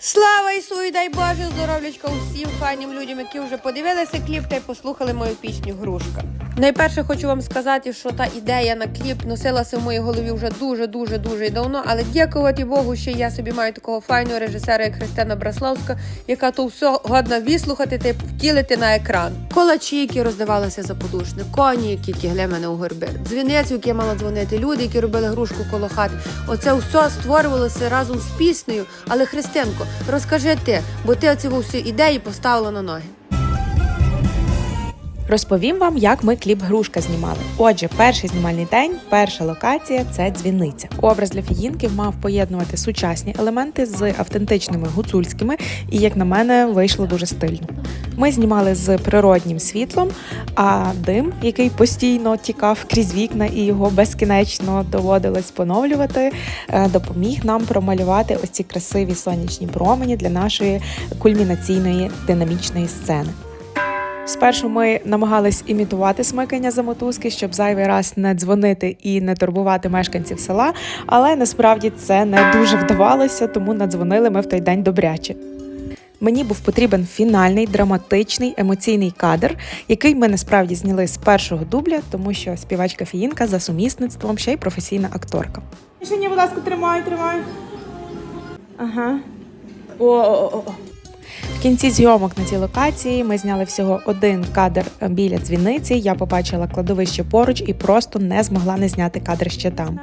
Слава Ісу і дай Боже здоров'ячка усім файним людям, які вже подивилися кліп та й послухали мою пісню Грушка. Найперше хочу вам сказати, що та ідея на кліп носилася в моїй голові вже дуже, дуже, дуже давно. Але дякувати Богу, що я собі маю такого файного режисера, як Христина Браславська, яка то все годна вислухати та втілити на екран. Колачі, які роздавалися за подушни, коні, які тягли мене у горби, дзвінець, який мала дзвонити, люди, які робили грушку коло хати. Оце все створювалося разом з піснею. Але Христинко, розкажи ти, бо ти оцю всю ідею поставила на ноги. Розповім вам, як ми кліп Грушка знімали. Отже, перший знімальний день, перша локація це дзвіниця. Образ для фіїнки мав поєднувати сучасні елементи з автентичними гуцульськими, і, як на мене, вийшло дуже стильно. Ми знімали з природнім світлом, а дим, який постійно тікав крізь вікна і його безкінечно доводилось поновлювати, е, допоміг нам промалювати ось ці красиві сонячні промені для нашої кульмінаційної динамічної сцени. Спершу ми намагались імітувати смикання за мотузки, щоб зайвий раз не дзвонити і не турбувати мешканців села, але насправді це не дуже вдавалося, тому надзвонили ми в той день добряче. Мені був потрібен фінальний драматичний емоційний кадр, який ми насправді зняли з першого дубля, тому що співачка Фіїнка за сумісництвом ще й професійна акторка. Рішення, будь ласка, тримай, тримай. Ага. О, о, о, о. В кінці зйомок на цій локації ми зняли всього один кадр біля дзвіниці. Я побачила кладовище поруч і просто не змогла не зняти кадр ще там.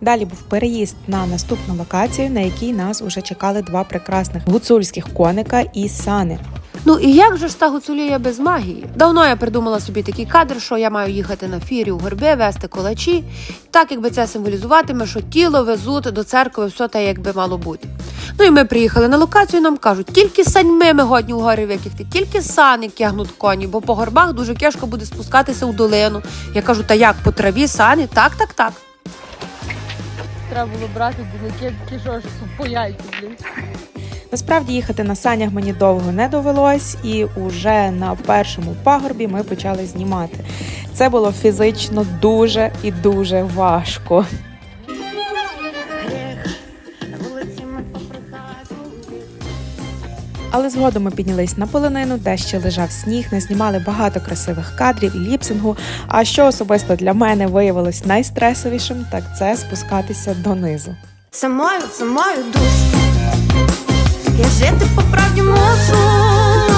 Далі був переїзд на наступну локацію, на якій нас уже чекали два прекрасних гуцульських коника і сани. Ну і як же ж та гуцулія без магії? Давно я придумала собі такий кадр, що я маю їхати на фірі у горби, вести колачі, так якби це символізуватиме, що тіло везуть до церкви, все те, як би мало бути. Ну і ми приїхали на локацію, нам кажуть, тільки саньми ми годні у гори викихти, тільки сани тягнуть коні, бо по горбах дуже кешко буде спускатися у долину. Я кажу, та як по траві сані? Так, так, так. Треба було брати думки, такі що по яйцю, блін. Насправді їхати на санях мені довго не довелось, і уже на першому пагорбі ми почали знімати. Це було фізично дуже і дуже важко. Але згодом ми піднялись на полонину, де ще лежав сніг, назнімали багато красивих кадрів і ліпсингу. А що особисто для мене виявилось найстресовішим, так це спускатися донизу. Самою, самою душу Я жити по правді мушу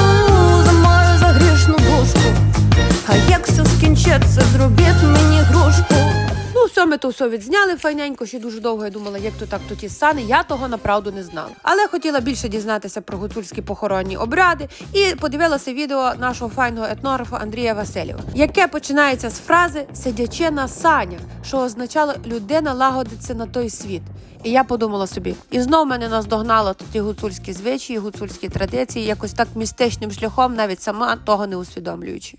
все, ми то все відзняли файненько, ще дуже довго я думала, як то так то ті сани. Я того направду не знала. Але хотіла більше дізнатися про гуцульські похоронні обряди і подивилася відео нашого файного етнографа Андрія Васильєва, яке починається з фрази сидячи на санях, що означало людина лагодиться на той світ. І я подумала собі, і знов мене наздогнало ті гуцульські звичаї, гуцульські традиції, якось так містичним шляхом, навіть сама того не усвідомлюючи.